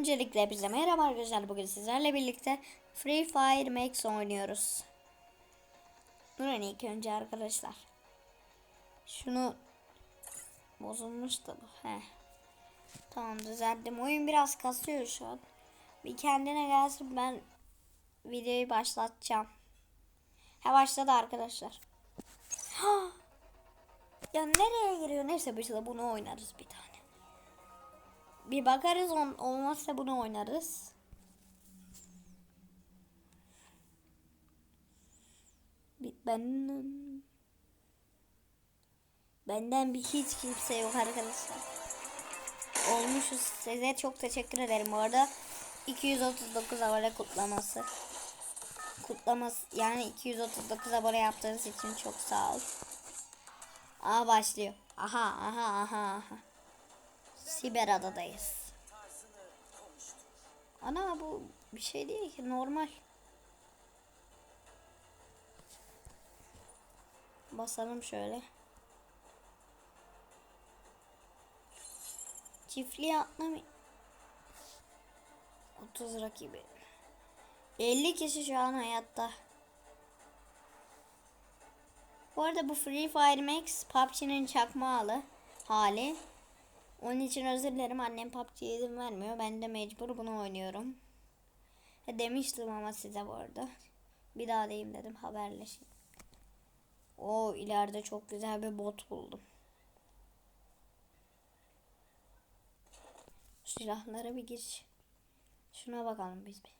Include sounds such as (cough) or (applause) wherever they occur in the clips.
Öncelikle hepinize merhaba arkadaşlar. Bugün sizlerle birlikte Free Fire Max oynuyoruz. Durun ilk önce arkadaşlar. Şunu bozulmuştu bu. Heh. Tamam düzelttim. Oyun biraz kasıyor şu an. Bir kendine gelsin ben videoyu başlatacağım. Ha başladı arkadaşlar. (gasps) ya nereye giriyor? Neyse de bunu oynarız bir tane. Bir bakarız on, olmazsa bunu oynarız. Ben benden bir hiç kimse yok arkadaşlar. Olmuşuz. Size çok teşekkür ederim bu arada. 239 abone kutlaması. Kutlaması yani 239 abone yaptığınız için çok sağ ol. Aa başlıyor. Aha aha aha aha. Siber adadayız. Ana bu bir şey değil ki normal. Basalım şöyle. Çiftliğe atlamayın. 30 rakibi. 50 kişi şu an hayatta. Bu arada bu Free Fire Max PUBG'nin çakma hali. Onun için özür dilerim annem PUBG'ye izin vermiyor. Ben de mecbur bunu oynuyorum. Ha, demiştim ama size bu arada. Bir daha diyeyim dedim haberleşin. O ileride çok güzel bir bot buldum. Silahlara bir gir. Şuna bakalım biz bir.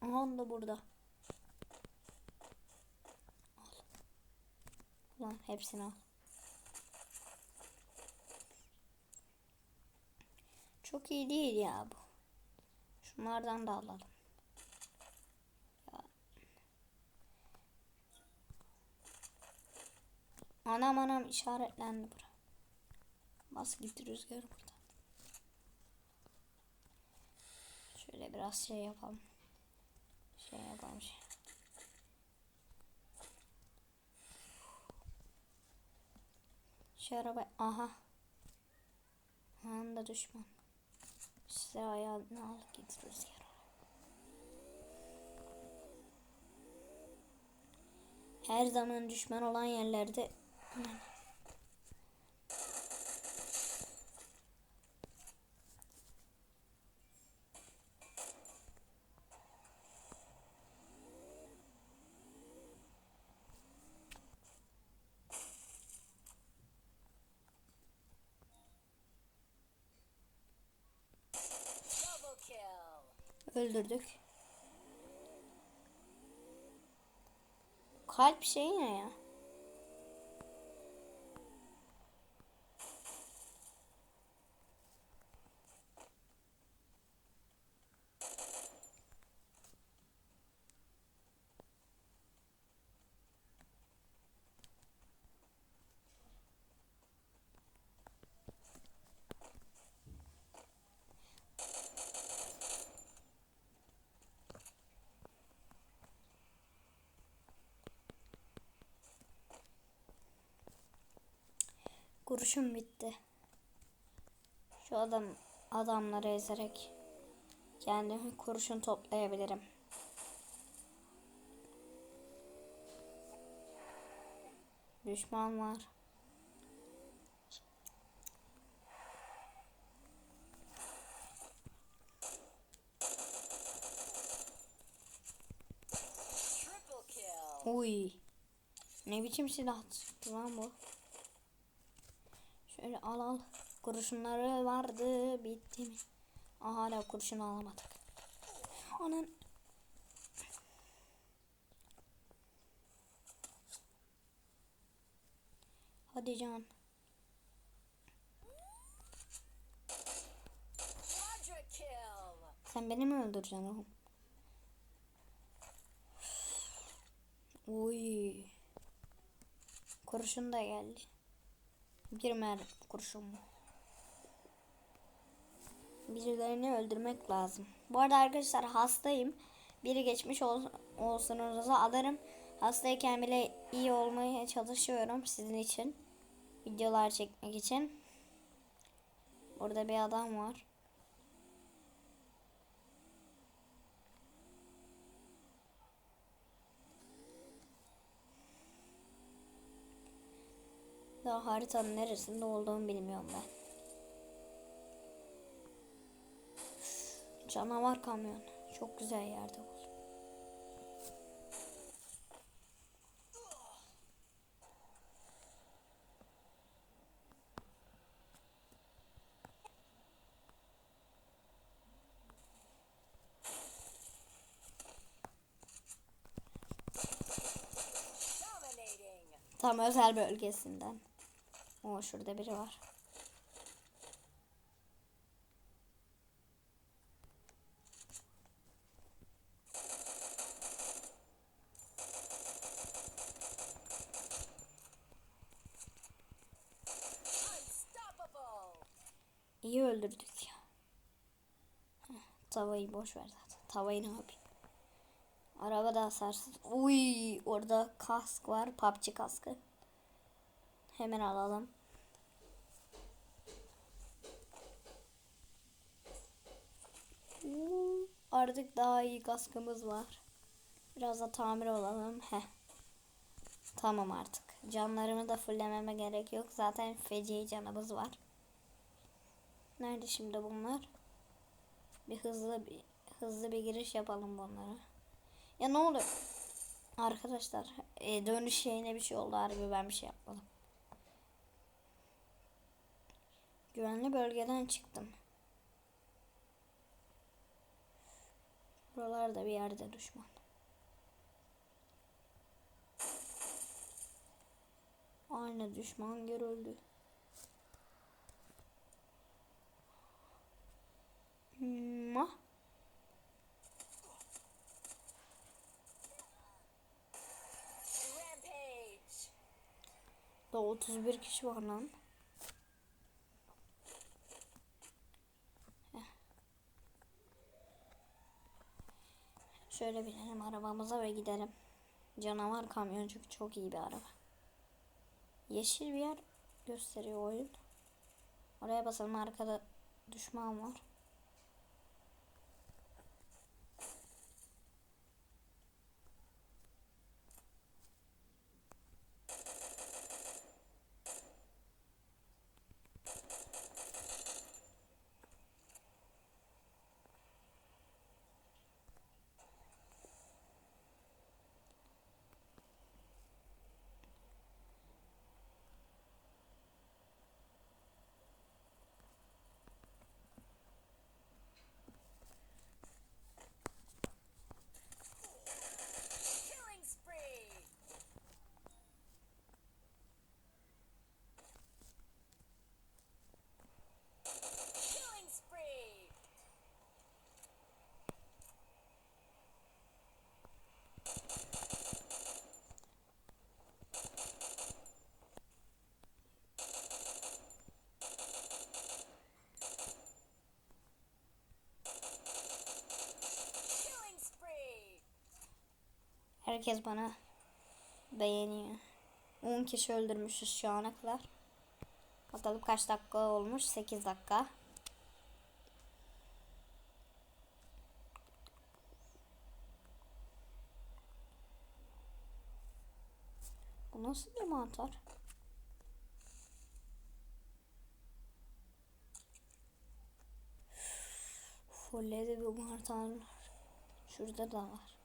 Aha da burada. Al. Ulan hepsini al. Çok iyi değil ya bu. Şunlardan da alalım. Ya. Anam anam işaretlendi bura. Bas gitti rüzgar buradan. Şöyle biraz şey yapalım. Şey yapalım şey. Şu araba aha. Anında düşman. Size ayağını al git rüzgar. Her zaman düşman olan yerlerde öldürdük. Kalp şey ne ya? Kurşun bitti. Şu adam adamları ezerek kendime kurşun toplayabilirim. Düşman var. Uy. Ne biçim silah lan bu? Şöyle al al. Kurşunları vardı. Bitti mi? Aa, hala kurşun alamadık. Anan. Hadi can. Sen beni mi öldüreceksin oğlum? Uy. Kurşun da geldi. Bir mer kurşun mu? Birilerini öldürmek lazım. Bu arada arkadaşlar hastayım. Biri geçmiş ol olsununuza alırım. Hastayken bile iyi olmaya çalışıyorum sizin için. Videolar çekmek için. Burada bir adam var. Daha haritanın neresinde olduğunu bilmiyorum ben. Canavar kamyon. Çok güzel yerde. Dominating. Tam özel bölgesinden. O şurada biri var. İyi öldürdük ya. Tavayı boş ver zaten. Tavayı ne yapayım? Araba da hasarsız. Uy, orada kask var. PUBG kaskı. Hemen alalım. Artık daha iyi kaskımız var. Biraz da tamir olalım. Heh. Tamam artık. Canlarımı da fullememe gerek yok. Zaten feci canımız var. Nerede şimdi bunlar? Bir hızlı bir hızlı bir giriş yapalım bunlara. Ya ne oluyor? Arkadaşlar e, dönüş şeyine bir şey oldu harbi ben bir şey yapmadım. Güvenli bölgeden çıktım. Buralarda bir yerde düşman. Aynı düşman görüldü. Rampage. Da 31 kişi var lan. Şöyle binelim arabamıza ve gidelim. Canavar kamyoncu çok iyi bir araba. Yeşil bir yer gösteriyor oyun. Oraya basalım arkada düşman var. Herkes bana beğeniyor. 10 kişi öldürmüşüz şu ana kadar. Bakalım kaç dakika olmuş? 8 dakika. Bu nasıl bir mantar? Fulledi bir mantar. Şurada da var.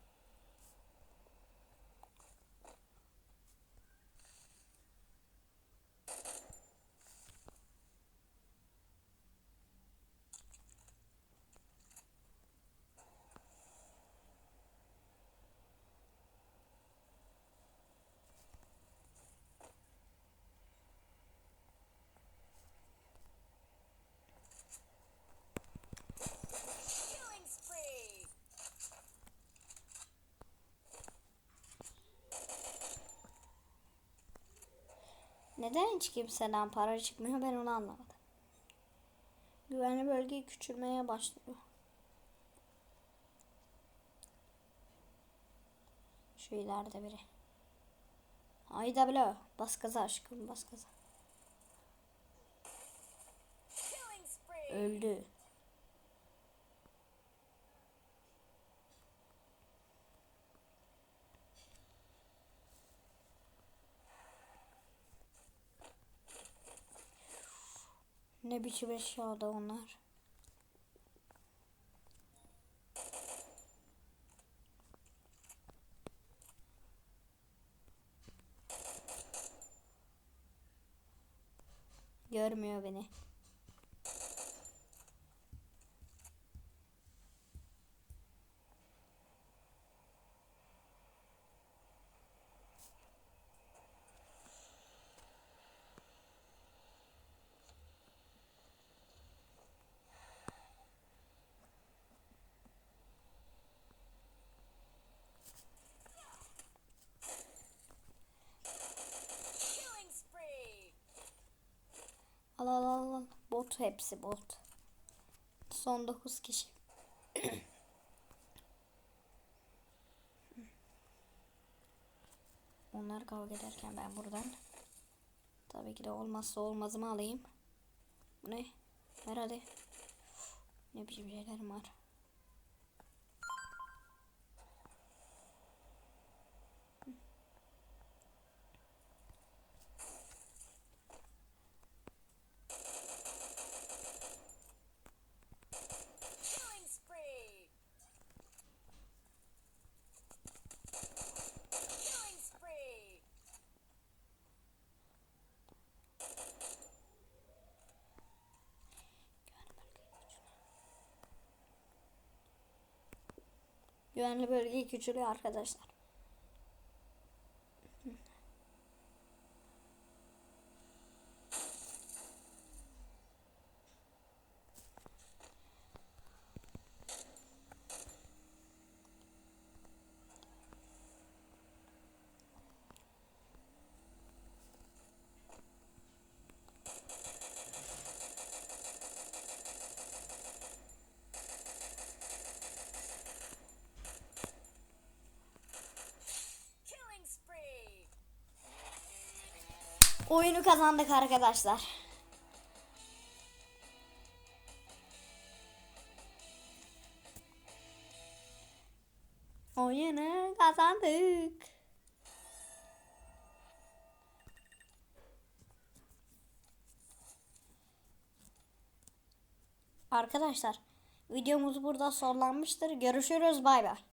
Neden hiç kimseden para çıkmıyor ben onu anlamadım. Güvenli bölgeyi küçülmeye başlıyor. Şu ileride biri. Hayda bile bas gaza aşkım bas spree. öldü. Ne biçim eşyada onlar? Görmüyor beni. Killing spree. Al al al al. Bot hepsi bot. Son 9 kişi. (coughs) Onlar kavga ederken ben buradan tabii ki de olmazsa olmazımı alayım. Bu ne? Ver. Ne biçim şeylerim var. Güvenli bölge küçülüyor arkadaşlar. Oyunu kazandık arkadaşlar. Oyunu kazandık. Arkadaşlar videomuz burada sonlanmıştır. Görüşürüz bay bay.